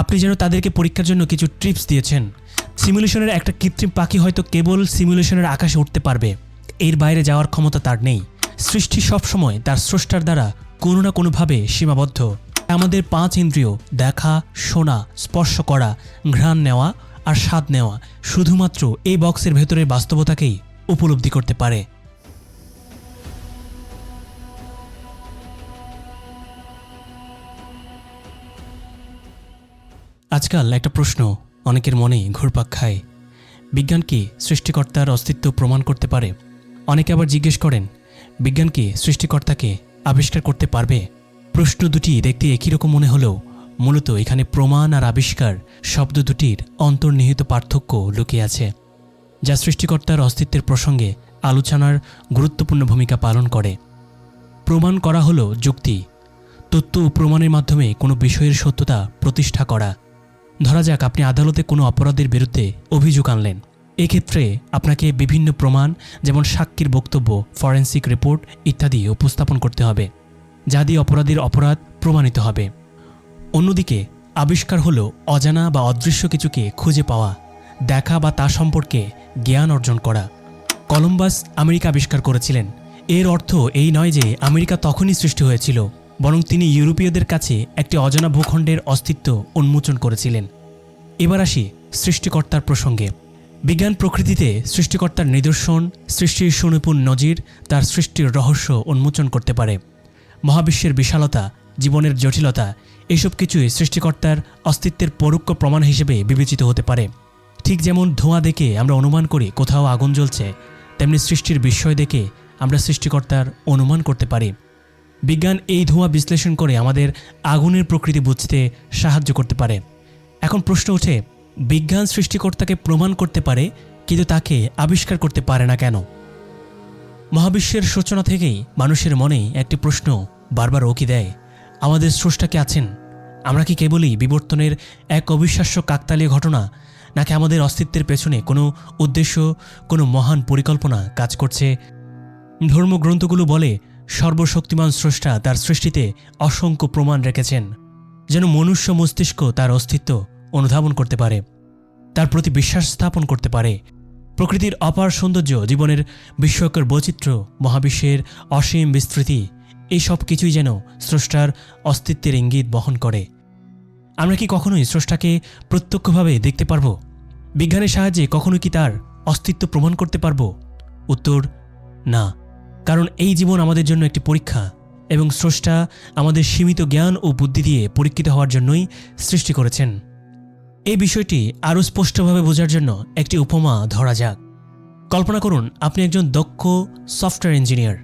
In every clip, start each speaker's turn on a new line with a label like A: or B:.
A: আপনি যেন তাদেরকে পরীক্ষার জন্য কিছু ট্রিপস দিয়েছেন। সিমুলেশনের একটা কৃত্রিম পাখি হয়তো কেবল সিমুলেশনের আকাশে উঠতে পারবে। এর বাইরে যাওয়ার ক্ষমতা তার নেই। সৃষ্টি সবসময় তার স্রষ্টার দ্বারা কোনো না কোনোভাবে সীমাবদ্ধ। আমাদের পাঁচ ইন্দ্রিয়, দেখা, শোনা, স্পর্শ করা, ঘ্রাণ নেওয়া আর স্বাদ নেওয়া, শুধুমাত্র এই বক্সের ভেতরের বাস্তবতাকেই উপলব্ধি করতে পারে। আজকাল একটা প্রশ্ন অনেকের মনে ঘুরপাক খায়। বিজ্ঞান কি সৃষ্টিকর্তার অস্তিত্ব প্রমাণ করতে পারে? অনেকে আবার জিজ্ঞেস করেন, বিজ্ঞান কি সৃষ্টিকর্তাকে আবিষ্কার করতে পারবে? প্রশ্ন দুটি দেখতে একই রকম মনে হলেও মূলত এখানে প্রমাণ আর আবিষ্কার শব্দ দুটির অন্তর্নিহিত পার্থক্য লুকিয়ে আছে, যা সৃষ্টিকর্তার অস্তিত্বের প্রসঙ্গে আলোচনার গুরুত্বপূর্ণ ভূমিকা পালন করে। প্রমাণ করা হলো যুক্তি, তথ্য ও প্রমাণের মাধ্যমে কোনো বিষয়ের সত্যতা প্রতিষ্ঠা করা। ধরা যাক আপনি আদালতে কোনো অপরাধের বিরুদ্ধে অভিযোগ আনলেন। এক্ষেত্রে আপনাকে বিভিন্ন প্রমাণ, যেমন সাক্ষীর বক্তব্য, ফরেন্সিক রিপোর্ট ইত্যাদি উপস্থাপন করতে হবে, যা দিয়ে অপরাধীর অপরাধ প্রমাণিত হবে। অন্যদিকে, আবিষ্কার হলো অজানা বা অদৃশ্য কিছুকে খুঁজে পাওয়া, দেখা বা তা সম্পর্কে জ্ঞান অর্জন করা। কলম্বাস আমেরিকা আবিষ্কার করেছিলেন। এর অর্থ এই নয় যে আমেরিকা তখনই সৃষ্টি হয়েছিল বরং তিনি ইউরোপীয়দের কাছে একটি অজানা ভূখণ্ডের অস্তিত্ব উন্মোচন করেছিলেন। এবার আসি সৃষ্টিকর্তার প্রসঙ্গে। বিজ্ঞান প্রকৃতিতে সৃষ্টিকর্তার নিদর্শন, সৃষ্টির সুনিপুণ নজির, তার সৃষ্টির রহস্য উন্মোচন করতে পারে। মহাবিশ্বের বিশালতা, জীবনের জটিলতা, এসব কিছুই সৃষ্টিকর্তার অস্তিত্বের পরোক্ষ প্রমাণ হিসেবে বিবেচিত হতে পারে। ঠিক যেমন ধোঁয়া দেখে আমরা অনুমান করি কোথাও আগুন জ্বলছে, তেমনি সৃষ্টির বিস্ময় দেখে আমরা সৃষ্টিকর্তার অনুমান করতে পারি। বিজ্ঞান এই ধোঁয়া বিশ্লেষণ করে আমাদের আগুনের প্রকৃতি বুঝতে সাহায্য করতে পারে। এখন প্রশ্ন ওঠে, বিজ্ঞান সৃষ্টিকর্তাকে প্রমাণ করতে পারে, কিন্তু তাকে আবিষ্কার করতে পারে না কেন? মহাবিশ্বের সূচনা থেকেই মানুষের মনে একটি প্রশ্ন বারবার ওকি দেয়, আমাদের স্রষ্টাকে আছেন? আমরা কি কেবলই বিবর্তনের এক অবিশ্বাস্য কাকতালীয় ঘটনা, নাকি আমাদের অস্তিত্বের পেছনে কোনো উদ্দেশ্য, কোনো মহান পরিকল্পনা কাজ করছে? ধর্মগ্রন্থগুলো বলে সর্বশক্তিমান স্রষ্টা তার সৃষ্টিতে অসংখ্য প্রমাণ রেখেছেন, যেন মনুষ্য মস্তিষ্ক তার অস্তিত্ব অনুধাবন করতে পারে, তার প্রতি বিশ্বাস স্থাপন করতে পারে। প্রকৃতির অপার সৌন্দর্য, জীবনের বিস্ময়কর বৈচিত্র্য, মহাবিশ্বের অসীম বিস্তৃতি, এই সব কিছুই যেন স্রষ্টার অস্তিত্বের ইঙ্গিত বহন করে। আমরা কি কখনোই স্রষ্টাকে প্রত্যক্ষভাবে দেখতে পারব? বিজ্ঞানের সাহায্যে কখনো কি তার অস্তিত্ব প্রমাণ করতে পারব? উত্তর, না। কারণ এই জীবন আমাদের জন্য একটি পরীক্ষা এবং স্রষ্টা আমাদের সীমিত জ্ঞান ও বুদ্ধি দিয়ে পরীক্ষিত হওয়ার জন্যই সৃষ্টি করেছেন। এই বিষয়টি আরও স্পষ্টভাবে বোঝার জন্য একটি উপমা ধরা যাক। কল্পনা করুন, আপনি একজন দক্ষ সফটওয়্যার ইঞ্জিনিয়ার।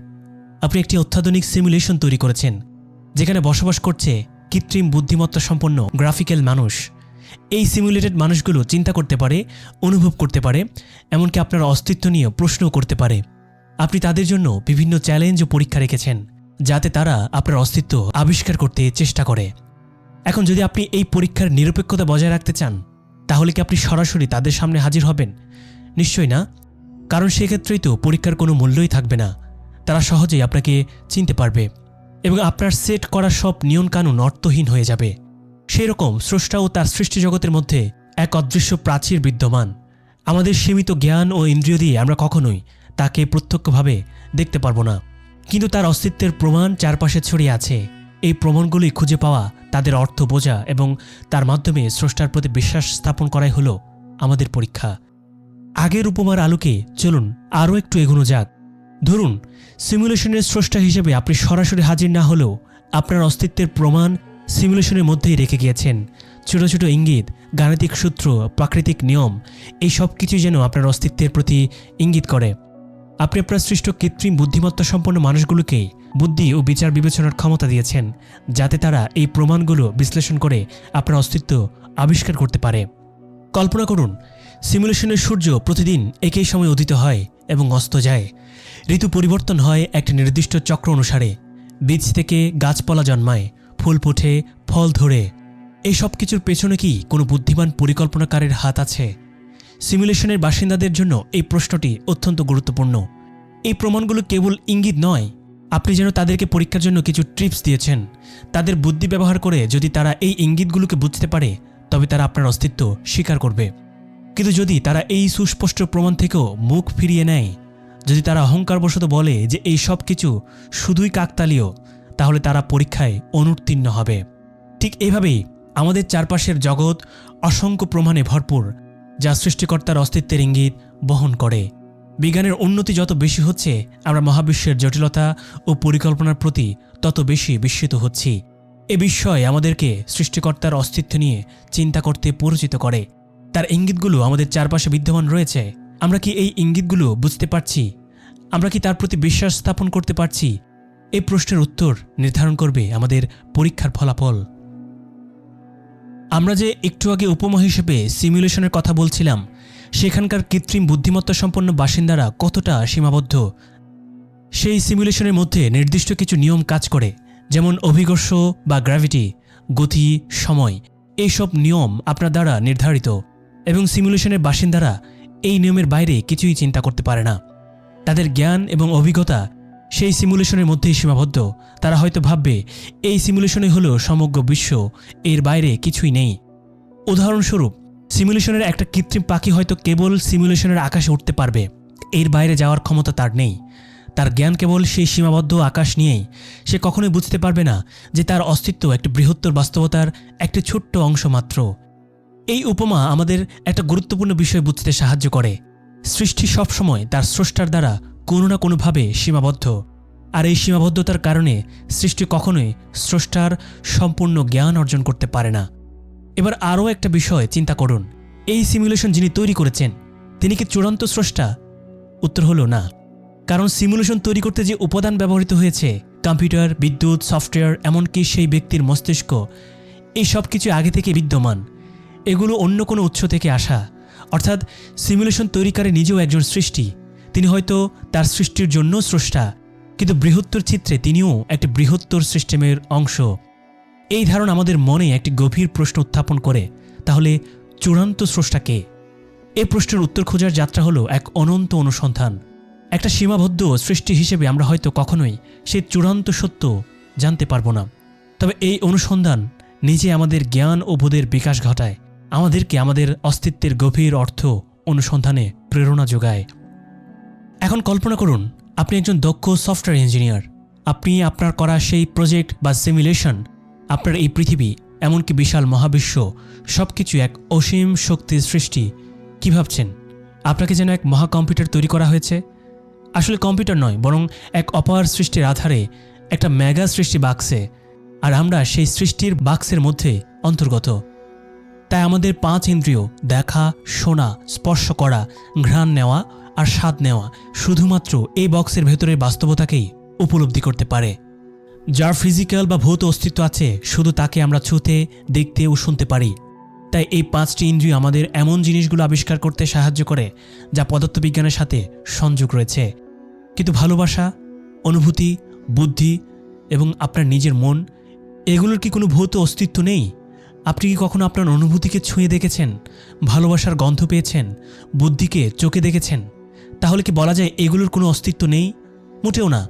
A: আপনি একটি অত্যাধুনিক সিমুলেশন তৈরি করেছেন, যেখানে বসবাস করছে কৃত্রিম বুদ্ধিমত্তা সম্পন্ন গ্রাফিক্যাল মানুষ। এই সিমুলেটেড মানুষগুলো চিন্তা করতে পারে, অনুভব করতে পারে, এমনকি আপনার অস্তিত্ব নিয়ে প্রশ্নও করতে পারে। আপনি তাদের জন্য বিভিন্ন চ্যালেঞ্জ ও পরীক্ষা রেখেছেন, যাতে তারা আপনার অস্তিত্ব আবিষ্কার করতে চেষ্টা করে। এখন যদি আপনি এই পরীক্ষার নিরপেক্ষতা বজায় রাখতে চান, তাহলে কি আপনি সরাসরি তাদের সামনে হাজির হবেন? নিশ্চয়ই না। কারণ সেক্ষেত্রেই তো পরীক্ষার কোনো মূল্যই থাকবে না। তারা সহজেই আপনাকে চিনতে পারবে এবং আপনার সেট করা সব নিয়মকানুন অর্থহীন হয়ে যাবে। সেই রকম স্রষ্টা ও তার সৃষ্টি জগতের মধ্যে এক অদৃশ্য প্রাচীর বিদ্যমান। আমাদের সীমিত জ্ঞান ও ইন্দ্রিয় দিয়ে আমরা কখনোই তাকে প্রত্যক্ষভাবে দেখতে পারব না। কিন্তু তার অস্তিত্বের প্রমাণ চারপাশে ছড়িয়ে আছে। এই প্রমাণগুলি খুঁজে পাওয়া তাদের অর্থ বোঝা এবং তার মাধ্যমে স্রষ্টার প্রতি বিশ্বাস স্থাপন করাই হলো আমাদের পরীক্ষা। আগের উপমার আলোকে চলুন আরও একটু এগোনো যাক। ধরুন, সিমুলেশনের স্রষ্টা হিসেবে আপনি সরাসরি হাজির না হলেও আপনার অস্তিত্বের প্রমাণ সিমুলেশনের মধ্যেই রেখে গিয়েছেন। ছোট ছোট ইঙ্গিত, গাণিতিক সূত্র, প্রাকৃতিক নিয়ম, এই সব কিছুই যেন আপনার অস্তিত্বের প্রতি ইঙ্গিত করে। আপনি আপনার সৃষ্ট কৃত্রিম বুদ্ধিমত্তা সম্পন্ন মানুষগুলোকে বুদ্ধি ও বিচার বিবেচনার ক্ষমতা দিয়েছেন, যাতে তারা এই প্রমাণগুলো বিশ্লেষণ করে আপনার অস্তিত্ব আবিষ্কার করতে পারে। কল্পনা করুন, সিমুলেশনের সূর্য প্রতিদিন একই সময় উদিত হয় এবং অস্ত যায়। ঋতু পরিবর্তন হয় একটি নির্দিষ্ট চক্র অনুসারে। বীজ থেকে গাছপালা জন্মায়, ফুল ফোটে, ফল ধরে। এই সব কিছুর পেছনে কি কোনো বুদ্ধিমান পরিকল্পনাকারীর হাত আছে? সিমুলেশনের বাসিন্দাদের জন্য এই প্রশ্নটি অত্যন্ত গুরুত্বপূর্ণ। এই প্রমাণগুলো কেবল ইঙ্গিত নয়, আপনি যেন তাদেরকে পরীক্ষার জন্য কিছু ট্রিপস দিয়েছেন। তাদের বুদ্ধি ব্যবহার করে যদি তারা এই ইঙ্গিতগুলোকে বুঝতে পারে, তবে তারা আপনার অস্তিত্ব স্বীকার করবে। কিন্তু যদি তারা এই সুস্পষ্ট প্রমাণ থেকেও মুখ ফিরিয়ে নেয়, যদি তারা অহংকারবশত বলে যে এই সব কিছু শুধুই কাকতালীয়, তাহলে তারা পরীক্ষায় অনুত্তীর্ণ হবে। ঠিক এভাবেই আমাদের চারপাশের জগৎ অসংখ্য প্রমাণে ভরপুর। যা সৃষ্টিকর্তার অস্তিত্বের ইঙ্গিত বহন করে। বিজ্ঞানের উন্নতি যত বেশি হচ্ছে, আমরা মহাবিশ্বের জটিলতা ও পরিকল্পনার প্রতি তত বেশি বিস্মিত হচ্ছি। এ বিষয় আমাদেরকে সৃষ্টিকর্তার অস্তিত্ব নিয়ে চিন্তা করতে পরিচিত করে। তার ইঙ্গিতগুলো আমাদের চারপাশে বিদ্যমান রয়েছে। আমরা কি এই ইঙ্গিতগুলো বুঝতে পারছি? আমরা কি তার প্রতি বিশ্বাস স্থাপন করতে পারছি? এই প্রশ্নের উত্তর নির্ধারণ করবে আমাদের পরীক্ষার ফলাফল। আমরা যে একটু আগে উপমা হিসেবে সিমুলেশনের কথা বলছিলাম, সেখানকার কৃত্রিম বুদ্ধিমত্তা সম্পন্ন বাসিন্দারা কতটা সীমাবদ্ধ? সেই সিমুলেশনের মধ্যে নির্দিষ্ট কিছু নিয়ম কাজ করে, যেমন অভিকর্ষ বা গ্র্যাভিটি, গতি, সময়, এইসব নিয়ম আপনার দ্বারা নির্ধারিত এবং সিমুলেশনের বাসিন্দারা এই নিয়মের বাইরে কিছুই চিন্তা করতে পারে না। তাদের জ্ঞান এবং অভিজ্ঞতা সেই সিমুলেশনের মধ্যেই সীমাবদ্ধ। তারা হয়তো ভাববে, এই সিমুলেশনই হলো সমগ্র বিশ্ব, এর বাইরে কিছুই নেই। উদাহরণস্বরূপ সিমুলেশনের একটা কৃত্রিম পাখি হয়তো কেবল সিমুলেশনের আকাশে উঠতে পারবে, এর বাইরে যাওয়ার ক্ষমতা তার নেই। তার জ্ঞান কেবল সেই সীমাবদ্ধ আকাশ নিয়েই, সে কখনোই বুঝতে পারবে না যে তার অস্তিত্ব একটি বৃহত্তর বাস্তবতার একটি ছোট্ট অংশ মাত্র। এই উপমা আমাদের একটা গুরুত্বপূর্ণ বিষয় বুঝতে সাহায্য করে। সৃষ্টি সবসময় তার স্রষ্টার দ্বারা কোনো না কোনোভাবে সীমাবদ্ধ। আর এই সীমাবদ্ধতার কারণে সৃষ্টি কখনোই স্রষ্টার সম্পূর্ণ জ্ঞান অর্জন করতে পারে না। এবার আরও একটা বিষয় চিন্তা করুন। এই সিমুলেশন যিনি তৈরি করেছেন, তিনি কি চূড়ান্ত স্রষ্টা? উত্তর হলো না। কারণ সিমুলেশন তৈরি করতে যে উপাদান ব্যবহৃত হয়েছে, কম্পিউটার, বিদ্যুৎ, সফটওয়্যার, এমনকি সেই ব্যক্তির মস্তিষ্ক, এই সব কিছু আগে থেকে বিদ্যমান। এগুলো অন্য কোনো উৎস থেকে আসা। অর্থাৎ সিমুলেশন তৈরিকারী নিজেও একজন সৃষ্টি। তিনি হয়তো তার সৃষ্টির জন্য স্রষ্টা, কিন্তু বৃহত্তর চিত্রে তিনিও একটি বৃহত্তর সিস্টেমের অংশ। এই ধারণা আমাদের মনে একটি গভীর প্রশ্ন উত্থাপন করে, তাহলে চূড়ান্ত স্রষ্টা কে? এই প্রশ্নের উত্তর খোঁজার যাত্রা হলো এক অনন্ত অনুসন্ধান। একটা সীমাবদ্ধ সৃষ্টি হিসেবে আমরা হয়তো কখনোই সেই চূড়ান্ত সত্য জানতে পারব না। তবে এই অনুসন্ধান নিজে আমাদের জ্ঞান ও বোধের বিকাশ ঘটায়, আমাদেরকে আমাদের অস্তিত্বের গভীর অর্থ অনুসন্ধানে প্রেরণা যোগায়। এখন কল্পনা করুন, আপনি একজন দক্ষ সফটওয়্যার ইঞ্জিনিয়ার আপনি আপনার করা সেই প্রজেক্ট বা সিমুলেশন আপনার এই পৃথিবী, এমনকি বিশাল মহাবিশ্ব সব কিছু এক অসীম শক্তির সৃষ্টি। কী ভাবছেন? আপনাকে যেন এক মহা কম্পিউটার তৈরি করা হয়েছে? আসলে কম্পিউটার নয়, বরং এক অপার সৃষ্টির আধারে, একটা মেগা সৃষ্টি বাক্সে, আর আমরা সেই সৃষ্টির বাক্সের মধ্যে অন্তর্গত। তাই আমাদের পাঁচ ইন্দ্রিয়, দেখা, শোনা, স্পর্শ করা, ঘ্রাণ নেওয়া আর স্বাদ নেওয়া শুধুমাত্র এই বক্সের ভেতরের বাস্তবতাকেই উপলব্ধি করতে পারে। যার ফিজিক্যাল বা ভৌত অস্তিত্ব আছে, শুধু তাকে আমরা ছুঁতে, দেখতে ও শুনতে পারি। তাই এই পাঁচটি ইন্দ্রিয় আমাদের এমন জিনিসগুলো আবিষ্কার করতে সাহায্য করে, যা পদার্থবিজ্ঞানের সাথে সংযোগ রয়েছে। কিন্তু ভালোবাসা, অনুভূতি, বুদ্ধি এবং আপনার নিজের মন, এগুলোর কি কোনো ভৌত অস্তিত্ব নেই? আপনি কি কখনো আপনার অনুভূতিকে ছুঁয়ে দেখেছেন, ভালোবাসার গন্ধ পেয়েছেন, বুদ্ধিকে চোখে দেখেছেন? তাহলে কি বলা যায় এগুলোর কোনো অস্তিত্ব নেই? মোটেও না।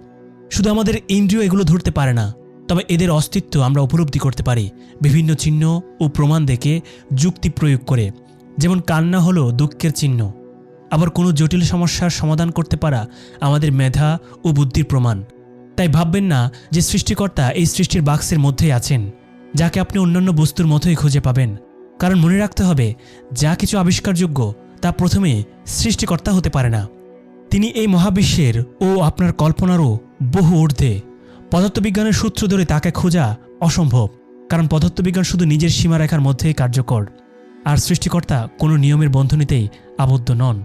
A: শুধু আমাদের ইন্দ্রিয় এগুলো ধরতে পারে না, তবে এদের অস্তিত্ব আমরা উপলব্ধি করতে পারি, বিভিন্ন চিহ্ন ও প্রমাণ দেখে যুক্তি প্রয়োগ করে। যেমন কান্না হলো দুঃখের চিহ্ন। আবার কোনো জটিল সমস্যার সমাধান করতে পারা আমাদের মেধা ও বুদ্ধির প্রমাণ। তাই ভাববেন না যে সৃষ্টিকর্তা এই সৃষ্টির বাক্সের মধ্যেই আছেন, যাকে আপনি অন্যান্য বস্তুর মতোই খুঁজে পাবেন। কারণ মনে রাখতে হবে, যা কিছু আবিষ্কারযোগ্য, তা প্রথমে সৃষ্টিকর্তা হতে পারে না। তিনি এই মহাবিশ্বের ও আপনার কল্পনারও বহু ঊর্ধ্বে। পদার্থবিজ্ঞানের সূত্র ধরে তাকে খোঁজা অসম্ভব, কারণ পদার্থবিজ্ঞান শুধু নিজের সীমারেখার মধ্যেই কার্যকর, আর সৃষ্টিকর্তা কোনো নিয়মের বন্ধনীতেই আবদ্ধ নন।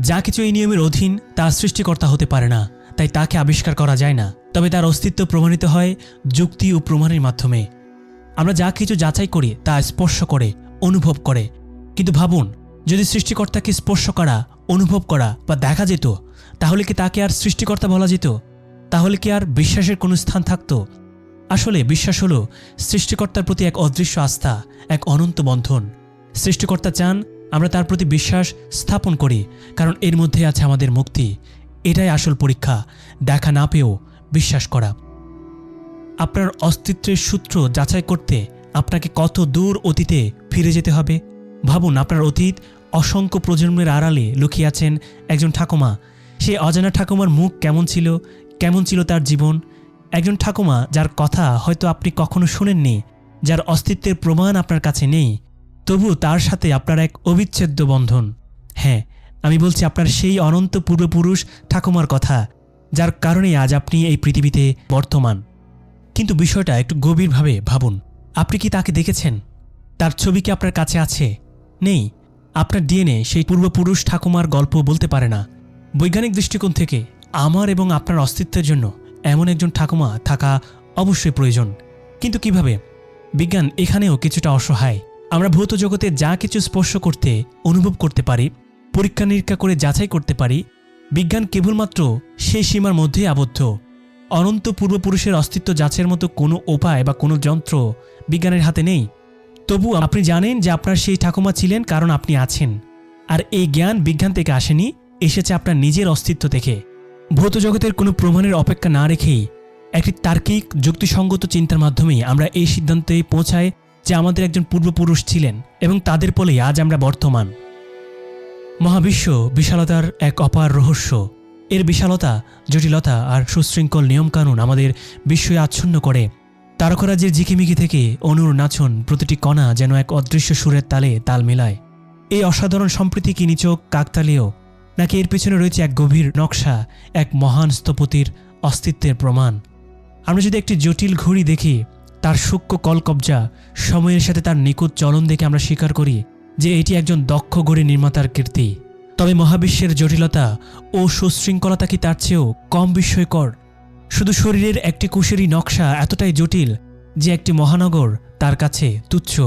A: যা কিছু এই নিয়মের অধীন তা সৃষ্টিকর্তা হতে পারে না, তাই তাকে আবিষ্কার করা যায় না। তবে তার অস্তিত্ব প্রমাণিত হয় যুক্তি ও প্রমাণের মাধ্যমে। আমরা যা কিছু যাচাই করি তা স্পর্শ করে, অনুভব করে। কিন্তু ভাবুন যদি সৃষ্টিকর্তাকে স্পর্শ করা, অনুভব করা বা দেখা যেত, তাহলে কি তাকে আর সৃষ্টিকর্তা বলা যেত? তাহলে কি আর বিশ্বাসের কোনো স্থান থাকতো? আসলে বিশ্বাস হলো সৃষ্টিকর্তার প্রতি এক অদৃশ্য আস্থা, এক অনন্ত বন্ধন। সৃষ্টিকর্তা চান আমরা তার প্রতি বিশ্বাস স্থাপন করি, কারণ এর মধ্যে আছে আমাদের মুক্তি। এটাই আসল পরীক্ষা, দেখা না পেয়েও বিশ্বাস করা। আপনার অস্তিত্বের সূত্র যাচাই করতে আপনাকে কত দূর অতীতে ফিরে যেতে হবে? ভাবুন, আপনার অতীত অসংখ্য প্রজন্মের আড়ালে লুকিয়ে আছেন একজন ঠাকুমা। সেই অজানা ঠাকুমার মুখ কেমন ছিল কেমন ছিল তার জীবন? একজন ঠাকুমা যার কথা হয়তো আপনি কখনো শোনেননি, যার অস্তিত্বের প্রমাণ আপনার কাছে নেই তবু তার সাথে আপনার এক অবিচ্ছেদ্য বন্ধন। হ্যাঁ আমি বলছি আপনার সেই অনন্ত পূর্বপুরুষ ঠাকুমার কথা, যার কারণে আজ আপনি এই পৃথিবীতে বর্তমান। কিন্তু বিষয়টা একটু গভীরভাবে ভাবুন, আপনি কি তাকে দেখেছেন? তার ছবি কি আপনার কাছে আছে? নেই, আপনার ডিএনএ সেই পূর্বপুরুষ ঠাকুমার গল্প বলতে পারে না। বৈজ্ঞানিক দৃষ্টিকোণ থেকে আমার এবং আপনার অস্তিত্বের জন্য এমন একজন ঠাকুমা থাকা অবশ্যই প্রয়োজন। কিন্তু কীভাবে? বিজ্ঞান এখানেও কিছুটা অসহায়। আমরা ভৌত জগতে যা কিছু স্পর্শ করতে, অনুভব করতে পারি, পরীক্ষা নিরীক্ষা করে যাচাই করতে পারি, বিজ্ঞান কেবলমাত্র সেই সীমার মধ্যেই আবদ্ধ। অনন্ত পূর্বপুরুষের অস্তিত্ব যাচের মতো কোনো উপায় বা কোনো যন্ত্র বিজ্ঞানের হাতে নেই। তবু আপনি জানেন যে আপনার সেই ঠাকুমা ছিলেন কারণ আপনি আছেন। আর এই জ্ঞান বিজ্ঞান থেকে আসেনি, এসেছে আপনার নিজের অস্তিত্ব থেকে। ভৌত জগতের কোনো প্রমাণের অপেক্ষা না রেখেই একটি তার্কিক, যুক্তিসঙ্গত চিন্তার মাধ্যমেই আমরা এই সিদ্ধান্তে পৌঁছাই যে আমাদের একজন পূর্বপুরুষ ছিলেন এবং তাদের ফলেই আজ আমরা বর্তমান। মহাবিশ্ব বিশালতার এক অপার রহস্য। এর বিশালতা, জটিলতা আর সুশৃঙ্খল নিয়মকানুন আমাদের বিশ্বয়ে আচ্ছন্ন করে। তারকরাজ্যের ঝিকিমিকি থেকে অনুর নাচন প্রতিটি কণা যেন এক অদৃশ্য সুরের তালে তাল মেলায়। এই অসাধারণ সম্প্রীতি কি নিচক কাকতালীয় নাকি এর পেছনে রয়েছে এক গভীর নকশা, এক মহান স্থপতির অস্তিত্বের প্রমাণ? আমরা যদি একটি জটিল ঘড়ি দেখি, তার সূক্ষ্ম কলকবজা, সময়ের সাথে তার নিখুঁত চলন দেখে আমরা স্বীকার করি যে এটি একজন দক্ষ ঘড়ি নির্মাতার কীর্তি। তবে মহাবিশ্বের জটিলতা ও সুশৃঙ্খলতা কি তার চেয়েও কম বিস্ময়কর? শুধু শরীরের একটি কুশেরই নকশা এতটাই জটিল যে একটি মহানগর তার কাছে তুচ্ছ।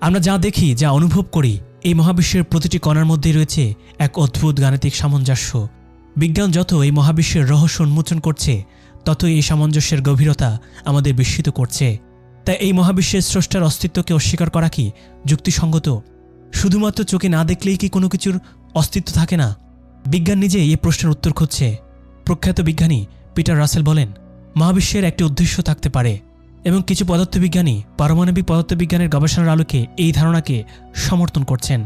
A: আমরা যা দেখি, যা অনুভব করি, এই মহাবিশ্বের প্রতিটি কণার মধ্যেই রয়েছে এক অদ্ভুত গাণিতিক সামঞ্জস্য। বিজ্ঞান যত এই মহাবিশ্বের রহস্য উন্মোচন করছে, ততই এই সামঞ্জস্যের গভীরতা আমাদের বিস্মিত করছে। তাই এই মহাবিশ্বের স্রষ্টার অস্তিত্বকে অস্বীকার করা কি যুক্তিসঙ্গত? শুধুমাত্র চোখে না দেখলেই কি কোনো কিছুর অস্তিত্ব থাকে না? বিজ্ঞান নিজে এই প্রশ্নের উত্তর খুঁজছে। প্রখ্যাত বিজ্ঞানী পিটার রাসেল বলেন, মহাবিশ্বের একটি উদ্দেশ্য থাকতে পারে এবং কিছু পদার্থবিজ্ঞানী পারমাণবিক পদার্থবিজ্ঞানের গবেষণার আলোকে এই ধারণাকে সমর্থন করছেন।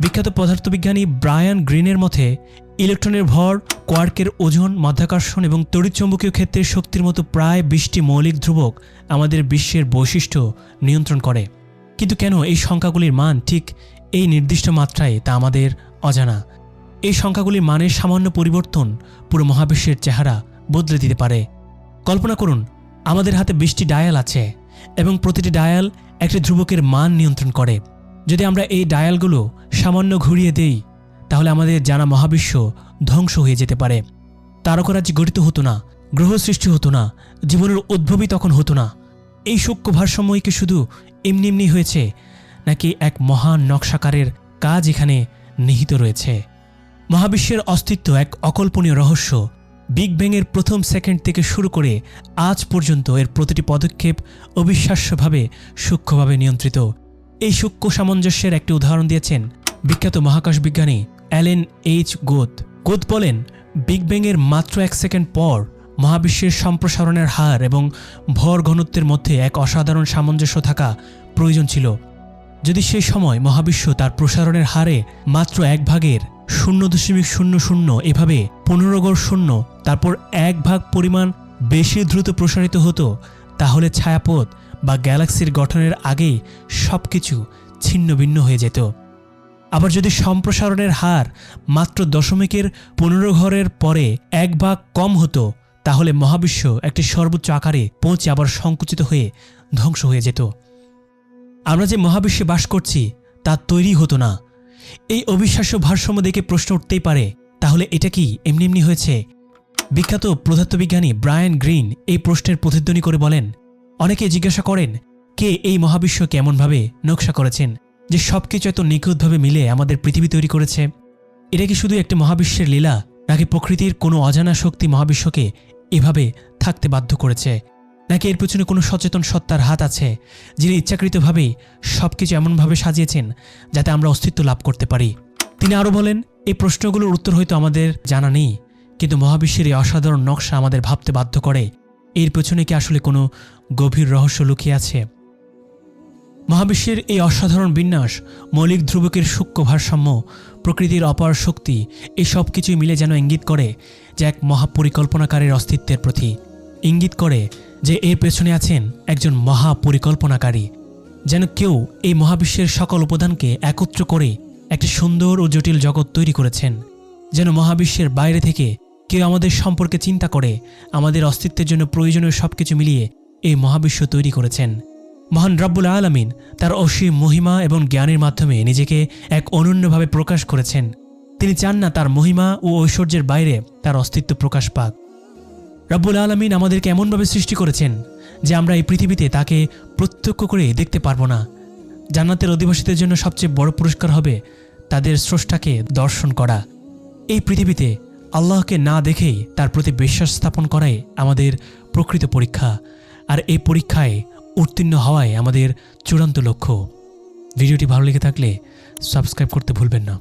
A: বিখ্যাত পদার্থবিজ্ঞানী ব্রায়ান গ্রিনের মতে, ইলেকট্রনের ভর, কোয়ার্কের ওজন, মাধ্যাকর্ষণ এবং তড়িৎচুম্বকীয় ক্ষেত্রের শক্তির মতো প্রায় বিশটি মৌলিক ধ্রুবক আমাদের বিশ্বের বৈশিষ্ট্য নিয়ন্ত্রণ করে। কিন্তু কেন এই সংখ্যাগুলির মান ঠিক এই নির্দিষ্ট মাত্রায় তা আমাদের অজানা? এই সংখ্যাগুলির মানের সামান্য পরিবর্তন পুরো মহাবিশ্বের চেহারা বদলে দিতে পারে। কল্পনা করুন, আমাদের হাতে বিশটি ডায়াল আছে এবং প্রতিটি ডায়াল একটি ধ্রুবকের মান নিয়ন্ত্রণ করে। যদি আমরা এই ডায়ালগুলো সামান্য ঘুরিয়ে দেই, তাহলে আমাদের জানা মহাবিশ্ব ধ্বংস হয়ে যেতে পারে। তারকরাজ্য গঠিত হতো না, গ্রহ সৃষ্টি হতো না, জীবনের উদ্ভবই তখন হতো না। এই সূক্ষ্ম ভারসাম্যই কি শুধু এমনি এমনি হয়েছে, নাকি এক মহান নকশাকারের কাজ এখানে নিহিত রয়েছে? মহাবিশ্বের অস্তিত্ব এক অকল্পনীয় রহস্য বিগ ব্যাংয়ের প্রথম সেকেন্ড থেকে শুরু করে আজ পর্যন্ত এর প্রতিটি পদক্ষেপ অবিশ্বাস্যভাবে সূক্ষ্মভাবে নিয়ন্ত্রিত। এই সূক্ষ্ম সামঞ্জস্যের একটি উদাহরণ দিয়েছেন বিখ্যাত মহাকাশ বিজ্ঞানী অ্যালেন এইচ গোত। গোত বলেন বিগ ব্যাংয়ের মাত্র এক সেকেন্ড পর মহাবিশ্বের সম্প্রসারণের হার এবং ভর ঘনত্বের মধ্যে এক অসাধারণ সামঞ্জস্য থাকা প্রয়োজন ছিল। যদি সেই সময় মহাবিশ্ব তার প্রসারণের হারে মাত্র এক ভাগের শূন্য দশমিক শূন্য শূন্য এভাবে পনেরো গড় শূন্য তারপর এক ভাগ পরিমাণ বেশি দ্রুত প্রসারিত হতো, তাহলে ছায়াপথ বা গ্যালাক্সির গঠনের আগেই সব কিছু ছিন্ন ভিন্ন হয়ে যেত। আবার যদি সম্প্রসারণের হার মাত্র দশমিকের পনেরো ঘরের পরে এক ভাগ কম হতো, তাহলে মহাবিশ্ব একটি সর্বোচ্চ আকারে পৌঁছে আবার সংকুচিত হয়ে ধ্বংস হয়ে যেত। আমরা যে মহাবিশ্বে বাস করছি, তা তৈরি হতো না। এই অবিশ্বাস্য ভারসাম্য দেখে প্রশ্ন উঠতেই পারে, তাহলে এটা কি এমনি এমনি হয়েছে? বিখ্যাত পদার্থবিজ্ঞানী ব্রায়ান গ্রিন এই প্রশ্নের প্রতিধ্বনি করে বলেন অনেকে জিজ্ঞাসা করেন, কে এই মহাবিশ্বকে এমনভাবে নকশা করেছেন, যে সবকিছু এত নিখুঁতভাবে মিলে আমাদের পৃথিবী তৈরি করেছে? এটা কি শুধু একটি মহাবিশ্বের লীলা, নাকি প্রকৃতির কোনো অজানা শক্তি মহাবিশ্বকে এভাবে থাকতে বাধ্য করেছে? নাকি এর পেছনে কোনো সচেতন সত্তার হাত আছে, যিনি ইচ্ছাকৃতভাবেই সব কিছু এমনভাবে সাজিয়েছেন, যাতে আমরা অস্তিত্ব লাভ করতে পারি? তিনি আরও বলেন, এই প্রশ্নগুলোর উত্তর হয়তো আমাদের জানা নেই। কিন্তু মহাবিশ্বের এই অসাধারণ নকশা আমাদের ভাবতে বাধ্য করে। এর পেছনে কি আসলে কোনো গভীর রহস্য লুকিয়ে আছে? মহাবিশ্বের এই অসাধারণ বিন্যাস, মৌলিক ধ্রুবকের সূক্ষ্ম ভারসাম্য, প্রকৃতির অপার শক্তি, এই সব কিছুই মিলে যেন ইঙ্গিত করে যে এক মহাপরিকল্পনাকারীর অস্তিত্বের প্রতি। ইঙ্গিত করে যে এর পেছনে আছেন একজন মহাপরিকল্পনাকারী, যেন কেউ এই মহাবিশ্বের সকল উপাদানকে একত্র করে একটি সুন্দর ও জটিল জগৎ তৈরি করেছেন, যেন মহাবিশ্বের বাইরে থেকে কেউ আমাদের সম্পর্কে চিন্তা করে, আমাদের অস্তিত্বের জন্য প্রয়োজনীয় সব কিছু মিলিয়ে এই মহাবিশ্ব তৈরি করেছেন। মহান রব্বুল আলমিন তার অসীম মহিমা এবং জ্ঞানের মাধ্যমে নিজেকে এক অনন্যভাবে প্রকাশ করেছেন। তিনি চান না তার মহিমা ও ঐশ্বর্যের বাইরে তার অস্তিত্ব প্রকাশ পাক। রব্বুল আলমিন আমাদেরকে এমনভাবে সৃষ্টি করেছেন যে আমরা এই পৃথিবীতে তাকে প্রত্যক্ষ করে দেখতে পারব না। জান্নাতের অধিবাসীদের জন্য সবচেয়ে বড় পুরস্কার হবে তাদের স্রষ্টাকে দর্শন করা। এই পৃথিবীতে আল্লাহকে না দেখেই তার প্রতি বিশ্বাস স্থাপন করাই আমাদের প্রকৃত পরীক্ষা। আর এই পরীক্ষায় উত্তীর্ণ হওয়াই আমাদের চূড়ান্ত লক্ষ্য। ভিডিওটি ভালো লেগে থাকলে সাবস্ক্রাইব করতে ভুলবেন না।